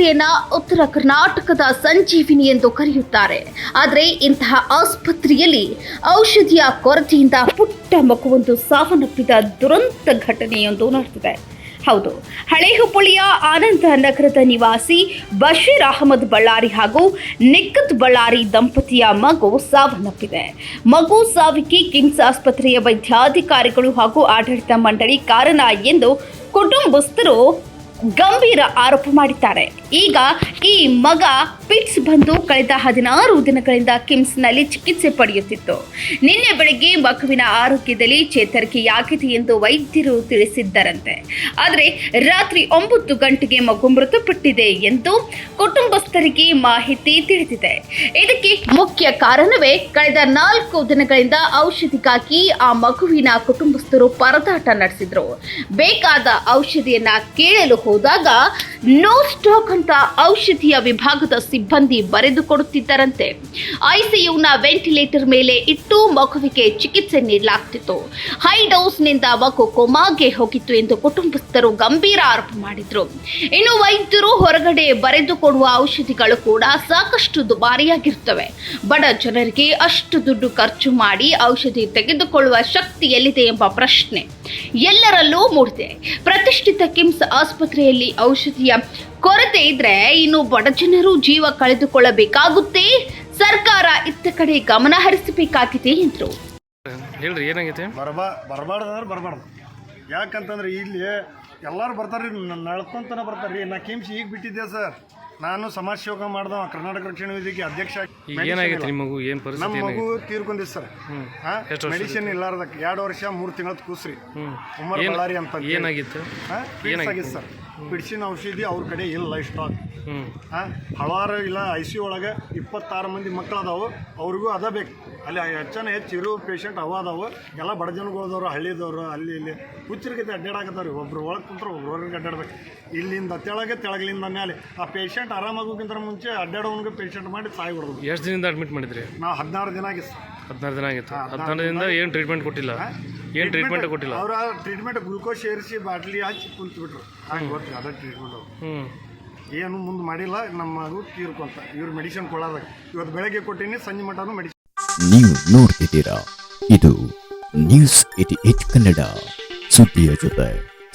ಆಸ್ಪತ್ರೆಯನ್ನ ಉತ್ತರ ಕರ್ನಾಟಕದ ಸಂಜೀವಿನಿ ಎಂದು ಕರೆಯುತ್ತಾರೆ. ಆದರೆ ಇಂತಹ ಆಸ್ಪತ್ರೆಯಲ್ಲಿ ಔಷಧಿಯ ಕೊರತೆಯಿಂದ ಪುಟ್ಟ ಮಗುವೊಂದು ಸಾವನ್ನಪ್ಪಿದ ದುರಂತ ಘಟನೆಯೊಂದು ನಡೆದಿದೆ ಹೌದು ಹಳೆ ಹುಬ್ಬಳ್ಳಿಯ ಆನಂದ ನಗರದ ನಿವಾಸಿ ಬಶೀರ್ ಅಹಮದ್ ಬಳ್ಳಾರಿ ಹಾಗೂ ನಿಖತ್ ಬಳ್ಳಾರಿ ದಂಪತಿಯ ಮಗು ಸಾವನ್ನಪ್ಪಿದೆ. ಮಗು ಸಾವಿಗೆ ಕಿಮ್ಸ್ ಆಸ್ಪತ್ರೆಯ ವೈದ್ಯಾಧಿಕಾರಿಗಳು ಹಾಗೂ ಆಡಳಿತ ಮಂಡಳಿ ಕಾರಣ ಎಂದು ಕುಟುಂಬಸ್ಥರು ಗಂಭೀರ ಆರೋಪ ಮಾಡಿದ್ದಾರೆ. ಈಗ ಈ ಮಗ ಪಿಟ್ಸ್ ಬಂದು ಕಳೆದ ಹದಿನಾರು ದಿನಗಳಿಂದ ಕಿಮ್ಸ್ನಲ್ಲಿ ಚಿಕಿತ್ಸೆ ಪಡೆಯುತ್ತಿತ್ತು. ನಿನ್ನೆ ಬೆಳಗ್ಗೆ ಮಗುವಿನ ಆರೋಗ್ಯದಲ್ಲಿ ಚೇತರಿಕೆಯಾಗಿದೆ ಎಂದು ವೈದ್ಯರು ತಿಳಿಸಿದ್ದರಂತೆ. ಆದರೆ ರಾತ್ರಿ ಒಂಬತ್ತು ಗಂಟೆಗೆ ಮಗು ಮೃತಪಟ್ಟಿದೆ ಎಂದು ಕುಟುಂಬಸ್ಥರಿಗೆ ಮಾಹಿತಿ ತಿಳಿದಿದೆ. ಇದಕ್ಕೆ ಮುಖ್ಯ ಕಾರಣವೇ ಕಳೆದ ನಾಲ್ಕು ದಿನಗಳಿಂದ ಔಷಧಿಗಾಗಿ ಆ ಮಗುವಿನ ಕುಟುಂಬಸ್ಥರು ಪರದಾಟ ನಡೆಸಿದ್ರು. ಬೇಕಾದ ಔಷಧಿಯನ್ನ ಕೇಳಲು ಹೋದಾಗ ನೋ ಸ್ಟಾಕ್ ಅಂತ ಔಷಧಿಯ ವಿಭಾಗದ ಸಿಬ್ಬಂದಿ ಬರೆದುಕೊಡುತ್ತಿದ್ದರಂತೆ ಐಸಿಯುನ ವೆಂಟಿಲೇಟರ್ ಮೇಲೆ ಇಟ್ಟು ಮಗುವಿಗೆ ಚಿಕಿತ್ಸೆ ನೀಡಲಾಗ್ತಿತ್ತು. ಹೈ ಡೋಸ್ನಿಂದ ಮಗು ಕೊಮಾಗೆ ಹೋಗಿತ್ತು ಎಂದು ಕುಟುಂಬಸ್ಥರು ಗಂಭೀರ ಆರೋಪ ಮಾಡಿದ್ರು. ಇನ್ನು ವೈದ್ಯರು ಹೊರಗಡೆ ಬರೆದುಕೊಡುವ ಔಷಧಿಗಳು ಕೂಡ ಸಾಕಷ್ಟು ದುಬಾರಿಯಾಗಿರುತ್ತವೆ. ಬಡ ಜನರಿಗೆ ಅಷ್ಟು ದುಡ್ಡು ಖರ್ಚು ಮಾಡಿ ಔಷಧಿ ತೆಗೆದುಕೊಳ್ಳುವ ಶಕ್ತಿ ಎಲ್ಲಿದೆ ಎಂಬ ಪ್ರಶ್ನೆ. ಎಲ್ಲರಲ್ಲೂ ಮೂಡಿದೆ. ಪ್ರತಿಷ್ಠಿತ ಕಿಮ್ಸ್ ಆಸ್ಪತ್ರೆಯಲ್ಲಿ ಔಷಧಿಯ ಕೊರತೆ ಇದ್ರೆ ಇನ್ನು ಬಡ ಜನರು ಜೀವ ಕಳೆದುಕೊಳ್ಳಬೇಕಾಗುತ್ತೆ. ಸರ್ಕಾರ ಇತ್ತ ಕಡೆ ಗಮನ ಹರಿಸಬೇಕಾಗಿದೆ ಎಂದರು. ಹೇಳ್ರಿ ಏನಾಗೈತೆ? ಬರಬಾ ಬರಬಾರ್ದು ಅಂದ್ರೆ ಬರಬಾರ್ದು. ಯಾಕಂತಂದ್ರೆ ಇಲ್ಲಿ ಎಲ್ಲರೂ ಬರ್ತಾರೆ ರೀ ನಡ್ಕೊಂತನ ಬರ್ತಾರೆ ರೀ ನಾ ಕಿಮ್ಸ್ ಈಗ ಬಿಟ್ಟಿದ್ದೆ ಸರ್. ನಾನು ಸಮಾಜ ಸೇವಕ ಮಾಡ್ದ ಕರ್ನಾಟಕ ರಕ್ಷಣಾ ವೇದಿಕೆ ಅಧ್ಯಕ್ಷ. ನಿಮ್ಮ ಮಗು? ಏನು ನಮ್ಮ ಪರಿಸ್ಥಿತಿ ಮಗು ತೀರ್ಕೊಂಡಿ ತೀರ್ಕೊಂಡಿದ್ದು ಸರ್. ಎಷ್ಟು ವರ್ಷ ಮೆಡಿಸಿನ್ ಇಲ್ಲಾರ್ದಕ್ಕೆ ಎರಡು ವರ್ಷ ಮೂರು ತಿಂಗಳ ಕೂಸ್ರಿ. ಉಮರ್ ಬಳ್ಳಾರಿ ಅಂತ ಏನಾಗಿತ್ತು? ಆಗಿತ್ತು ಸರ್. ಪಿಡ್ಸಿನ ಔಷಧಿ ಅವ್ರ ಕಡೆ ಇಲ್ಲ ಸ್ಟಾಕ್ ಹಾಂ ಹಲವಾರು ಇಲ್ಲ ಐ ಸಿ ಒಳಗೆ ಇಪ್ಪತ್ತಾರು ಮಂದಿ ಮಕ್ಳು ಅದಾವು ಅವ್ರಿಗೂ ಅದ ಬೇಕು. ಅಲ್ಲಿ ಹೆಚ್ಚನ ಹೆಚ್ಚು ಇರೋ ಪೇಷಂಟ್ ಅವ ಅದಾವು. ಎಲ್ಲ ಬಡ ಜನಗಳದವ್ರು ಹಳ್ಳಿದವರು ಅಲ್ಲಿ ಇಲ್ಲಿ. ಹುಚ್ಚರಿಗೆ ಅಡ್ಡಾಡಕತ್ತಾವ್ರಿ ಒಬ್ರು ಒಳಗೆ ಕುಂತ್ರೆ ಒಬ್ರು ಹೊರಗೆ ಅಡ್ಡಾಡ್ಬೇಕು. ಇಲ್ಲಿಂದ ತೆಳಗೆ ತೆಳಗಲಿಂದ ಮೇಲೆ ಆ ಪೇಷಂಟ್ ಆರಾಮಾಗೋಕ್ಕಿಂತ ಮುಂಚೆ ಅಡ್ಡಾಡೋನ್ಗೆ ಪೇಷಂಟ್ ಮಾಡಿ ತಾಯಿ ಬಿಡೋದು ಎಷ್ಟು ದಿನದಿಂದ ಅಡ್ಮಿಟ್ ಮಾಡಿದ್ರಿ? ನಾವು ಹದಿನಾರು ದಿನ ಆಗಿತ್ತು. ಹದಿನಾರು ದಿನ ಆಗಿತ್ತು. ಹದಿನಾರು ದಿನದಿಂದ ಏನು ಟ್ರೀಟ್ಮೆಂಟ್ ಕೊಟ್ಟಿಲ್ಲ? ಏನು ಟ್ರೀಟ್ಮೆಂಟ್ ಕೊಟ್ಟಿಲ್ಲ? ಅವ್ರ ಟ್ರೀಟ್ಮೆಂಟ್ ಗ್ಲುಕೋಸ್ ಸೇರಿಸಿ ಬಾಟ್ಲಿ ಹಚ್ಚಿ ಕುಂತ್ಬಿಟ್ರು. ಹಾಗೆ ಗೊತ್ತಿಲ್ಲ ಅದೇ ಟ್ರೀಟ್ಮೆಂಟ್ ಅವ್ರು. ಹ್ಞೂ ಏನು ಮುಂದೆ ಮಾಡಿಲ್ಲ ನಮ್ಮ ಮಗು ತೀರ್ಕೊಂತ. ಇವ್ರು ಮೆಡಿಸಿನ್ ಕೊಡೋದಾಗ ಇವತ್ತು ಬೆಳಗ್ಗೆ ಕೊಟ್ಟಿನಿ ಸಂಜೆ ಮಟನು ಮೆಡಿಸಿನ್ ನೀವು ನೋಡ್ತಿದ್ದೀರಾ? ಇದು ನ್ಯೂಸ್ ಏಟಿ ಏಟ್ ಕನ್ನಡ. ಸುದ್ದಿಯ ಜೊತೆ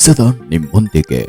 ಸದಾ ನಿಮ್ಮೊಂದಿಗೆ.